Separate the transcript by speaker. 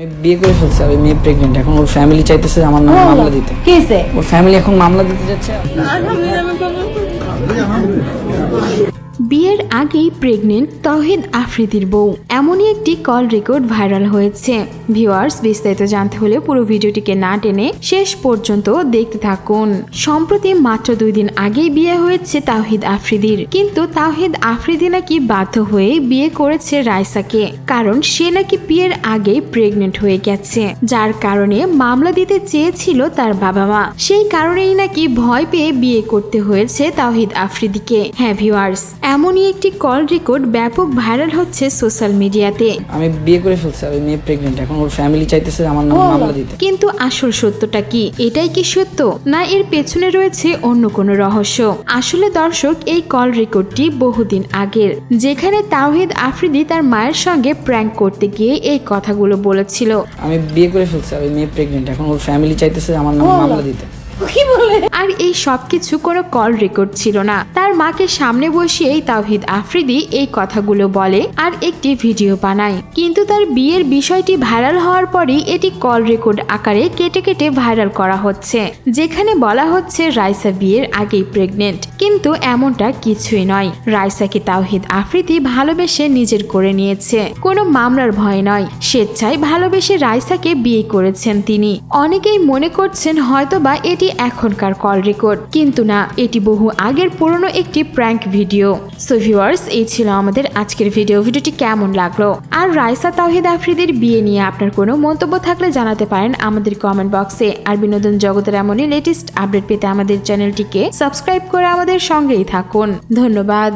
Speaker 1: আমি বিয়ে করে ফেলছি আমি মেয়ে প্রেগনেন্ট এখন ওর ফ্যামিলি চাইতেছে আমার নামে মামলা দিতে। ওর ফ্যামিলি এখন মামলা দিতে যাচ্ছে।
Speaker 2: বিয়ের আগেই প্রেগনেন্ট তহিদ আফ্রিদির বউ। এমনই একটি কল রেকর্ড ভাইরাল হয়েছে। ভিউয়ার্স বিস্তারিত জানতে হলে পুরো ভিডিওটিকে না টেনে শেষ পর্যন্ত দেখতে থাকুন। সম্প্রতি মাত্র দুই দিন আগেই বিয়ে হয়েছে তাহিদ আফ্রিদির। কিন্তু তাহিদ আফ্রিদি নাকি বাধ্য হয়ে বিয়ে করেছে রাইসাকে। কারণ সে নাকি বিয়ের আগেই প্রেগনেন্ট হয়ে গেছে। যার কারণে মামলা দিতে চেয়েছিল তার বাবা মা সেই কারণেই নাকি ভয় পেয়ে বিয়ে করতে হয়েছে তাহিদ আফ্রিদিকে। হ্যাঁ ভিউয়ার্স এমনই একটি কল রেকর্ড ব্যাপক ভাইরাল হচ্ছে সোশ্যাল মিডিয়াতে।
Speaker 1: আমি বিয়ে করে ফেলছি আর মেয়ে প্রেগনেন্ট এখন ওর ফ্যামিলি চাইতেছে আমার নামে মামলা দিতে।
Speaker 2: কিন্তু আসল সত্যটা কি? এটাই কি সত্য? না এর পেছনে রয়েছে অন্য কোনো রহস্য। আসলে দর্শক এই কল রেকর্ডটি বহুদিন আগের যেখানে তাওহিদ আফ্রিদি তার মায়ের সঙ্গে প্র্যাঙ্ক করতে গিয়ে এই কথাগুলো বলেছিল।
Speaker 1: আমি বিয়ে করে ফেলছি আর ওই মেয়ে প্রেগনেন্ট এখন ওর ফ্যামিলি চাইতেছে আমার নামে মামলা দিতে।
Speaker 3: কি বলে?
Speaker 2: আর এই সব কোনো কল রেকর্ড ছিল না। তার মাকে সামনে বসিয়েই তাওহিদ আফ্রিদি এই কথাগুলো বলে আর একটি ভিডিও বানায়। কিন্তু তার বিয়ের বিষয়টি ভাইরাল হওয়ার পরই এটি কল রেকর্ড আকারে কেটে কেটে ভাইরাল করা হচ্ছে। যেখানে বলা হচ্ছে রাইসা বিয়ের আগেই প্রেগনেন্ট কিন্তু এমনটা কিছুই নয়। রাইসাকে তাওহিদ আফ্রিদি ভালোবেসে নিজের করে নিয়েছে। কোনো মামলার ভয় নয়। স্বেচ্ছায় ভালোবেসে রাইসাকে বিয়ে করেছেন তিনি। অনেকেই মনে করছেন হয়তোবা এটি এখনকার কল রেকর্ড কিন্তু না, এটি বহু আগের পুরনো একটি প্র্যাঙ্ক ভিডিও সো ভিউয়ার্স এই ছিল আমাদের আজকের ভিডিও ভিডিওটি কেমন লাগল? আর রাইসা তাহিদ আফ্রিদের বিয়ে নিয়ে আপনার কোনো মন্তব্য থাকলে জানাতে পারেন আমাদের কমেন্ট বক্সে আর বিনোদন জগতের এমনই লেটেস্ট আপডেট পেতে আমাদের চ্যানেলটিকে সাবস্ক্রাইব করে আমাদের সঙ্গেই থাকুন। ধন্যবাদ।